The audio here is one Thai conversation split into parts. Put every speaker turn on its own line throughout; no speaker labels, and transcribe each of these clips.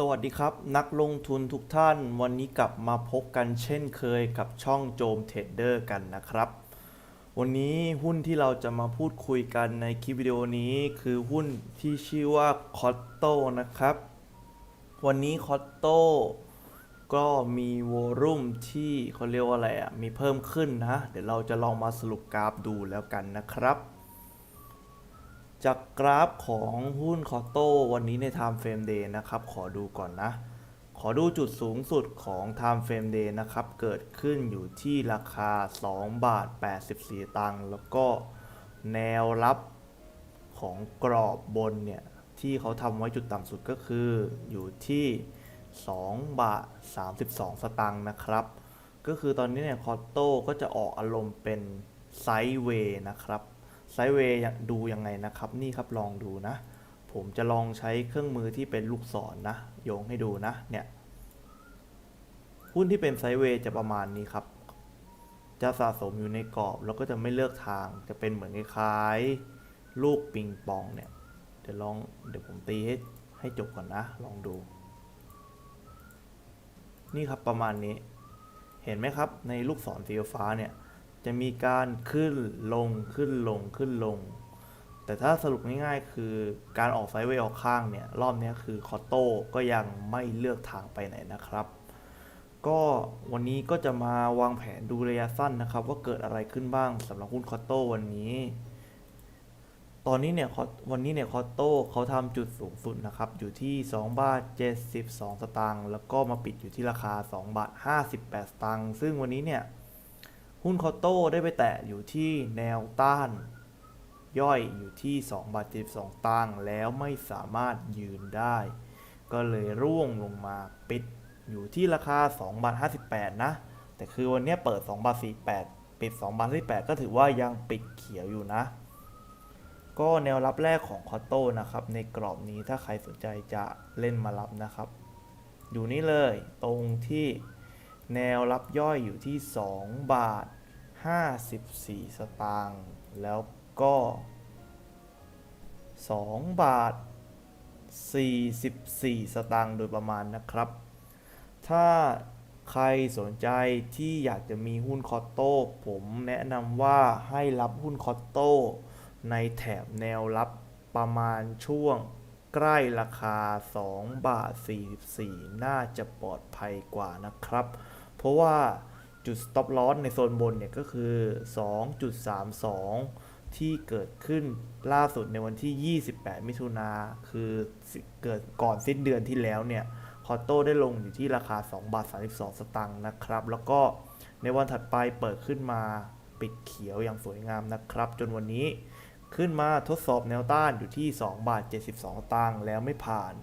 สวัสดีครับ นักลงทุนทุกท่านวันนี้กลับมาพบกันเช่นเคยกับช่องโจมเทรดเดอร์กันนะครับ วันนี้หุ้นที่เราจะมาพูดคุยกันในคลิปวิดีโอนี้คือหุ้นที่ชื่อว่าคอตโตนะครับ วันนี้คอตโตก็มีวอลุ่มที่เขาเรียกว่าอะไรอะมีเพิ่มขึ้นนะ เดี๋ยวเราจะลองมาสรุปกราฟดูแล้วกันนะครับ จากกราฟของหุ้นคอโต้วันนี้ใน Time Frame Day นะครับ ขอดูก่อนนะ ขอดูจุดสูงสุดของ Time Frame Day นะครับ เกิดขึ้นอยู่ที่ราคา 2 บาท 84 ตังค์แล้วก็แนวรับของกรอบบนเนี่ย ที่เขาทำไว้จุดต่ำสุดก็คืออยู่ที่ 2 บาท 32 สตางค์นะครับ ก็คือตอนนี้เนี่ยคอโต้ก็จะออกอารมณ์เป็นไซด์เวย์นะครับ ไซด์เวย์ดูยังไงนะครับ นี่ครับลองดูนะ ผมจะลองใช้เครื่องมือที่เป็นลูกศรนนะโยงให้ดูนะเนี่ยหุ้นที่เป็นไซด์เวย์จะประมาณนี้ครับ จะสะสมอยู่ในกรอบแล้วก็จะไม่เลือกทางจะเป็นเหมือนคล้ายลูกปิงปองเนี่ยเดี๋ยวลองเดี๋ยวผมตีให้ให้จบก่อนนะ ลองดู นี่ครับประมาณนี้ เห็นไหมครับในลูกศรสีฟ้าเนี่ย จะมีการขึ้นลงขึ้นลงขึ้นลง แต่ถ้าสรุปง่ายๆ คือการออกไซด์เวย์ออกข้างเนี่ย รอบนี้คือคอตโต้ก็ยังไม่เลือกทางไปไหนนะครับ ก็วันนี้ก็จะมาวางแผนดูระยะสั้นนะครับ ว่าเกิดอะไรขึ้นบ้างสำหรับหุ้นคอตโต้วันนี้ ตอนนี้เนี่ยวันนี้เนี่ยคอตโต้เขาทำจุดสูงสุดนะครับ อยู่ที่2บาท72 สตางค์แล้วก็มาปิดอยู่ที่ราคา2บาท58 สตางค์ซึ่งวันนี้เนี่ย หุ้นคอโต้ได้ไปแตะอยู่ที่แนวต้าน ย่อยอยู่ที่2บาท72ตังค์แล้วไม่สามารถยืนได้ ก็เลยร่วงลงมาปิดอยู่ที่ราคา2บาท58 นะ แต่คือวันนี้เปิด2บาท48 ปิด2บาท48 ก็ถือว่ายังปิดเขียวอยู่นะ ก็แนวรับแรกของคอตโต้นะครับ ในกรอบนี้ถ้าใครสนใจจะเล่นมารับนะครับ อยู่นี่เลยตรงที่แนวรับย่อยอยู่ที่ 2 บาท 54 สตางค์แล้วก็ 2 บาท 44 สตางค์โดยประมาณนะครับ ถ้าใครสนใจที่อยากจะมีหุ้นคอตโต้ผมแนะนำว่าให้รับหุ้นคอตโต้ในแถบแนวรับประมาณช่วงใกล้ราคา 2 บาท 44 น่าจะปลอดภัยกว่านะครับ เพราะว่า จุด stop loss ในโซนบนเนี่ยก็คือ 2.32 ที่เกิดขึ้นล่าสุดในวันที่ 28 มิถุนาคือเกิดก่อนสิ้นเดือนที่แล้วเนี่ยคอโต้ได้ลงอยู่ที่ราคา 2 บาท 32 สตางค์นะครับ แล้วก็ในวันถัดไปเปิดขึ้นมาปิดเขียวอย่างสวยงามนะครับ จนวันนี้ขึ้นมาทดสอบแนวต้านอยู่ที่ 2 บาท 72สตางค์แล้วไม่ผ่าน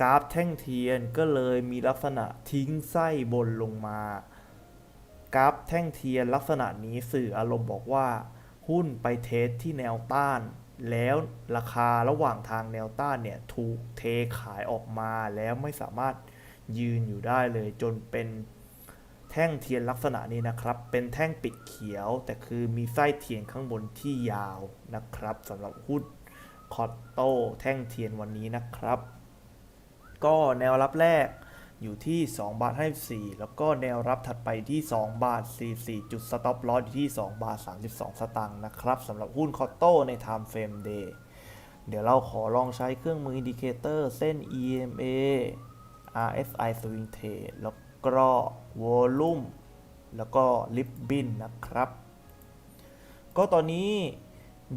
กราฟแท่งเทียนก็เลยมีลักษณะทิ้งไส้บนลงมา กราฟแท่งเทียนลักษณะนี้สื่ออารมณ์บอกว่า หุ้นไปเทสที่แนวต้าน แล้วราคาระหว่างทางแนวต้านเนี่ยถูกเทขายออกมาแล้วไม่สามารถยืนอยู่ได้เลย จนเป็นแท่งเทียนลักษณะนี้นะครับ เป็นแท่งปิดเขียว แต่คือมีไส้เทียนข้างบนที่ยาวนะครับสำหรับหุ้นคอตโต้แท่งเทียนวันนี้นะครับ ก็แนวรับแรก อยู่ที่2บาท54 แล้วก็แนวรับถัดไปที่ 2 บาท 44 จุด stop loss อยู่ที่ 2 บาท 32 สตางค์นะครับสำหรับหุ้นคอตโต้ใน time frame day เดี๋ยวเราขอลองใช้เครื่องมืออินดิเคเตอร์เส้น EMA RSI swing trade แล้วก็ volume แล้วก็ ribbon นะครับ ก็ตอนนี้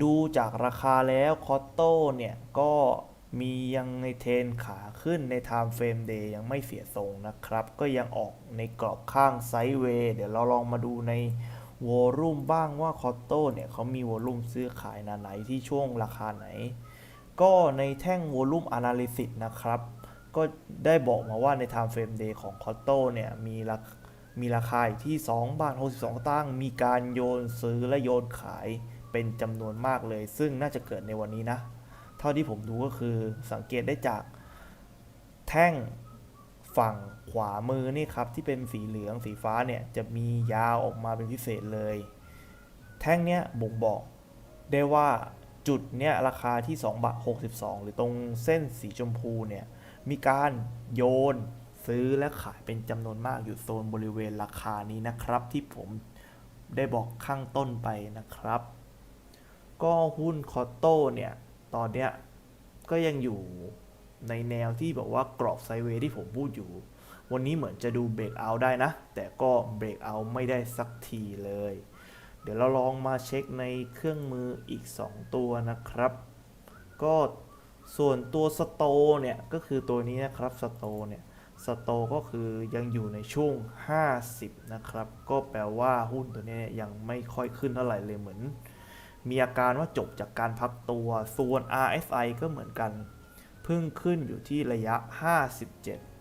ดูจากราคาแล้วคอตโต้เนี่ยก็ มียังในเทนขาขึ้นใน Time Frame Day ยังไม่เสียทรงนะครับ ก็ยังออกในกรอบข้างไซด์เวย์เดี๋ยวเราลองมาดูในวอลุ่มบ้างว่าคอตโต้เนี่ยเขามีวอลุ่มซื้อขายนาไหนที่ช่วงราคาไหน ก็ในแท่งวอลุ่ม Analysis นะครับ ก็ได้บอกมาว่าใน Time Frame Day ของคอตโต้เนี่ยมีราคามีราคาที่ 2 บาท 62ตั้งมีการโยนซื้อและโยนขายเป็นจำนวนมากเลย ซึ่งน่าจะเกิดในวันนี้นะ เท่าที่ผมดูก็คือสังเกตได้จากแท่งฝั่งขวามือนี่ครับที่เป็นสีเหลืองสีฟ้าเนี่ยจะมียาวออกมาเป็นพิเศษเลย แท่งเนี้ยบ่งบอกได้ว่าจุดเนี้ยราคาที่2บาท62 หรือตรงเส้นสีชมพูเนี่ยมีการโยนซื้อและขายเป็นจำนวนมากอยู่โซนบริเวณราคานี้นะครับ ที่ผมได้บอกข้างต้นไปนะครับ ก็หุ้นคอตโต้เนี่ย ตอนเนี้ยก็ยังอยู่ในแนวที่แบบว่ากรอบไซเวย์ที่ผมพูดอยู่ วันนี้เหมือนจะดูเบรกเอาได้นะ แต่ก็เบรกเอาไม่ได้สักทีเลย เดี๋ยวเราลองมาเช็คในเครื่องมืออีก 2 ตัวนะครับ ก็ส่วนตัวสโตเนี่ย ก็คือตัวนี้นะครับสโตเนี่ยสโตก็คือยังอยู่ในช่วง 50 นะครับ ก็แปลว่าหุ้นตัวนี้ยังไม่ค่อยขึ้นเท่าไหร่เลยเหมือน มีอาการว่าจบจากการพักตัวส่วน RSI ก็เหมือนกัน เพิ่งขึ้นอยู่ที่ระยะ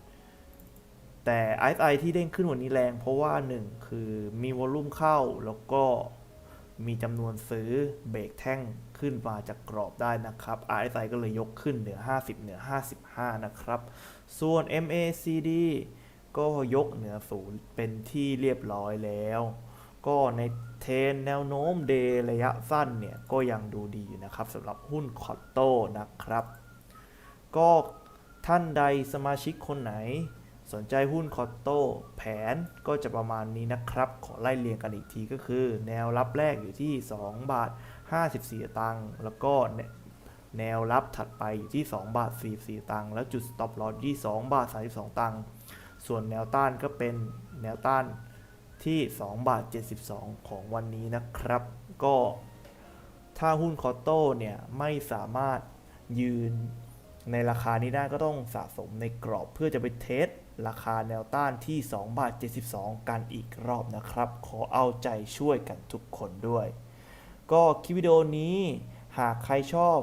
57 แต่ RSI ที่เด้งขึ้นวันนี้แรง เพราะว่า 1 คือมีวอลลุ่มเข้าแล้วก็มีจำนวนซื้อเบรกแท่งขึ้นมาจากกรอบได้นะครับ RSI ก็เลยยกขึ้นเหนือ 50 เหนือ 55 นะครับ ส่วน MACD ก็ยกเหนือศูนย์เป็นที่เรียบร้อยแล้ว ก็ในเทรนแนวโน้มเดย์ระยะสั้นเนี่ย ก็ยังดูดีอยู่นะครับสำหรับหุ้นคอตโต้นะครับ ก็ท่านใดสมาชิกคนไหน สนใจหุ้นคอตโต้แผนก็จะประมาณนี้นะครับ ขอไล่เรียงกันอีกทีก็คือ แนวรับแรกอยู่ที่ 2 บาท 54 ตังค์แล้วก็แนแนวรับถัดไปอยู่ที่ 2 บาท 44 ตังค์แล้วจุด stop loss ที่ 2 บาท 32 ตังค์ส่วนแนวต้านก็เป็นแนวต้าน ที่ 2 บาท 72 ของวันนี้นะครับ ก็ถ้าหุ้นคอตโต้เนี่ยไม่สามารถยืนในราคานี้ได้ก็ต้องสะสมในกรอบเพื่อจะไปเทสราคาแนวต้านที่ 2 บาท 72 กันอีกรอบนะครับ ขอเอาใจช่วยกันทุกคนด้วย ก็คลิปวิดีโอนี้หากใครชอบ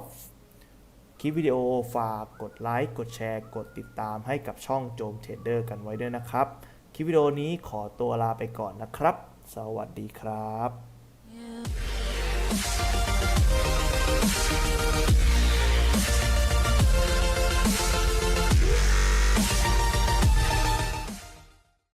คลิปวิดีโอฝากกดไลค์ กดแชร์ กดติดตามให้กับช่องโจมเทรดเดอร์กันไว้ด้วยนะครับ คลิปวิดีโอนี้ขอตัวลาไปก่อนนะครับ สวัสดีครับ
Yeah.